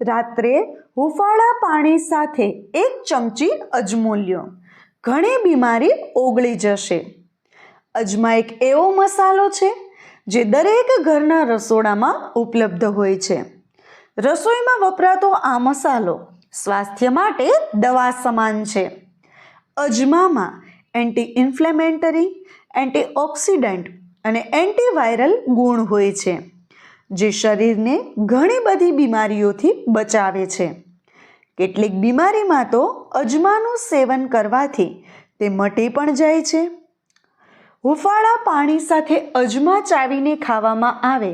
રાત્રે હૂંફાળા પાણી સાથે એક ચમચી અજમો લ્યો ઘણી બીમારી ઓગળી જશે. અજમા એક એવો મસાલો છે જે દરેક ઘરના રસોડામાં ઉપલબ્ધ હોય છે. રસોઈમાં વપરાતો આ મસાલો સ્વાસ્થ્ય માટે દવા સમાન છે. અજમામાં એન્ટી ઇન્ફ્લેમેન્ટરી એન્ટીઓક્સિડન્ટ અને એન્ટીવાયરલ ગુણ હોય છે. જે શરીરને ઘણી બધી બીમારીઓથી બચાવે છે. કેટલીક બીમારીમાં તો અજમાનું સેવન કરવાથી તે મટી પણ જાય છે. હુફાળા પાણી સાથે અજમા ચાવીને ખાવામાં આવે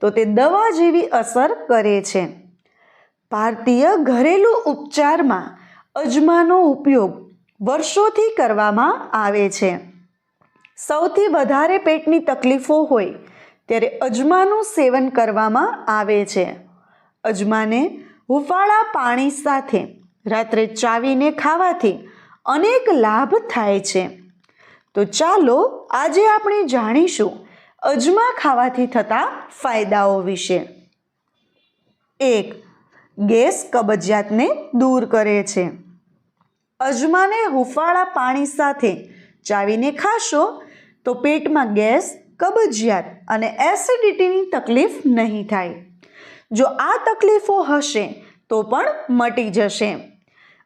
તો તે દવા જેવી અસર કરે છે. ભારતીય ઘરેલું ઉપચારમાં અજમાનો ઉપયોગ વર્ષોથી કરવામાં આવે છે. સૌથી વધારે પેટની તકલીફો હોય ત્યારે અજમાનું સેવન કરવામાં આવે છે. અજમાને હુફાળા પાણી સાથે રાત્રે ચાવીને ખાવાથી અનેક લાભ થાય છે. તો ચાલો આજે આપણે જાણીશું અજમા ખાવાથી થતા ફાયદાઓ વિશે. એક, ગેસ કબજિયાતને દૂર કરે છે. અજમાને હુફાળા પાણી સાથે ચાવીને ખાશો તો પેટમાં ગેસ કબજિયાત અને એસિડિટીની તકલીફ નહીં થાય. જો આ તકલીફો હશે, તો પણ મટી જશે.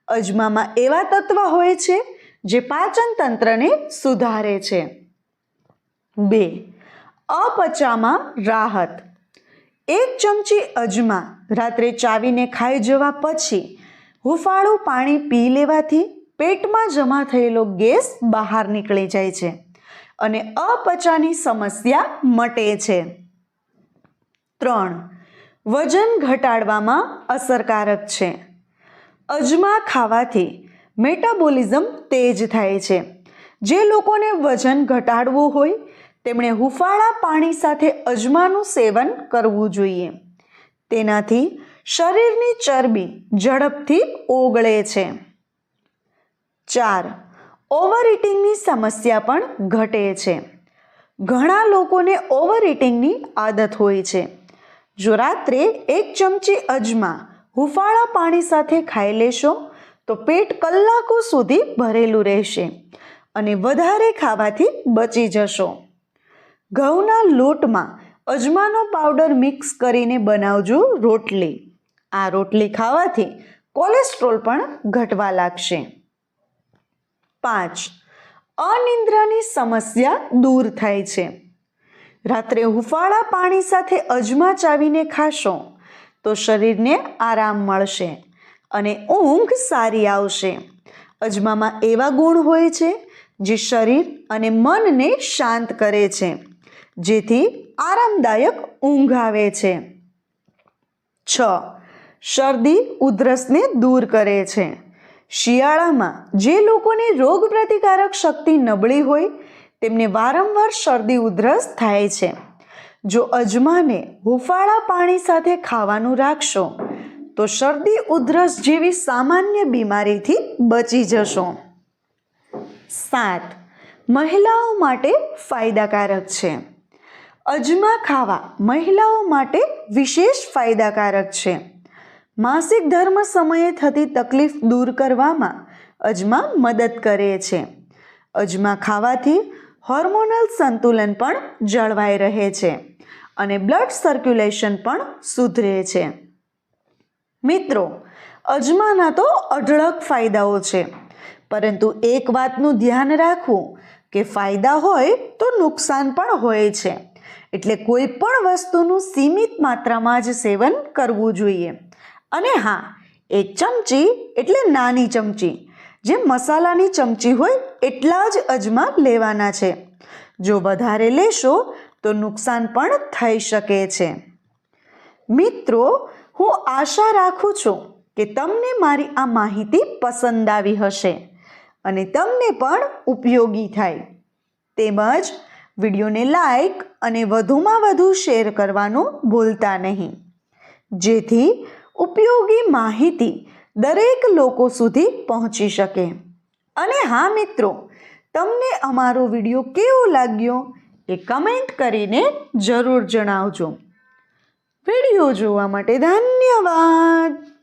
અજમામાં એવા તત્વ હોય છે, જે પાચન તંત્રને સુધારે છે. બે, અપચામાં રાહત. એક ચમચી અજમા રાત્રે ચાવીને ખાઈ જવા પછી હુફાળું પાણી પી લેવાથી પેટમાં જમા થયેલો ગેસ બહાર નીકળી જાય છે. અને અપચાની સમસ્યા મટે છે. ત્રણ, વજન ઘટાડવામાં અસરકારક છે. અજમા ખાવાથી મેટાબોલિઝમ તેજ થાય છે. જે લોકોને વજન ઘટાડવું હોય, તેમણે હુફાળા પાણી સાથે અજમાનું સેવન કરવું જોઈએ. તેનાથી શરીરની ચરબી ઝડપથી ઓગળે છે. ચાર ઓવર ઇટિંગની સમસ્યા પણ ઘટે છે. ઘણા લોકોને ઓવર ઇટિંગની આદત હોય છે. જો રાત્રે એક ચમચી અજમા હુફાળા પાણી સાથે ખાઈ લેશો, તો પેટ કલાકો સુધી ભરેલું રહેશે અને વધારે ખાવાથી બચી જશો. ઘઉંના લોટમાં અજમાનો પાવડર મિક્સ કરીને બનાવજો રોટલી. આ રોટલી ખાવાથી કોલેસ્ટ્રોલ પણ ઘટવા લાગશે. પાંચ. અનિદ્રાની સમસ્યા દૂર થાય છે. રાત્રે હુફાળા પાણી સાથે અજમા ચાવીને ખાશો તો શરીરને આરામ મળશે અને ઊંઘ સારી આવશે. અજમામાં એવા ગુણ હોય છે જે શરીર અને મનને શાંત કરે છે, જેથી આરામદાયક ઊંઘ આવે છે. છ. શરદી ઉધરસને દૂર કરે છે. શિયાળામાં જે લોકોની રોગ પ્રતિકારક શક્તિ નબળી હોય, તેમને વારંવાર શરદી ઉધરસ થાય છે. જો અજમાને હુફાળા પાણી સાથે ખાવાનું રાખશો, તો શરદી ઉધરસ જેવી સામાન્ય બીમારીથી બચી જશો. સાત, મહિલાઓ માટે ફાયદાકારક છે. અજમા ખાવા મહિલાઓ માટે વિશેષ ફાયદાકારક છે. માસિક ધર્મ સમયે થતી તકલીફ દૂર કરવામાં અજમા મદદ કરે છે. અજમા ખાવાથી હોર્મોનલ સંતુલન પણ જળવાઈ રહે છે અને બ્લડ સર્ક્યુલેશન પણ સુધરે છે. મિત્રો, અજમાના તો અઢળક ફાયદાઓ છે, પરંતુ એક વાતનું ધ્યાન રાખવું કે ફાયદા હોય તો નુકસાન પણ હોય છે. એટલે કોઈ પણ વસ્તુનું સીમિત માત્રામાં જ સેવન કરવું જોઈએ. અને હા એક ચમચી એટલે નાની ચમચી. જે મસાલાની ચમચી હોય એટલા જ અજમા લેવાના છે. જો વધારે લેશો તો નુકસાન પણ થઈ શકે છે. મિત્રો, હું આશા રાખું છું કે તમને મારી આ માહિતી પસંદ આવી હશે અને તમને પણ ઉપયોગી થાય. તેમજ વિડીયોને લાઈક અને વધુમાં વધુ શેર કરવાનું ભૂલતા નહીં. જેથી ઉપયોગી માહિતી દરેક લોકો સુધી પહોંચી શકે. અને હા, મિત્રો, તમને અમારો વીડિયો કેવો લાગ્યો એ કમેન્ટ કરીને જરૂર જણાવજો. વીડિયો જોવા માટે ધન્યવાદ.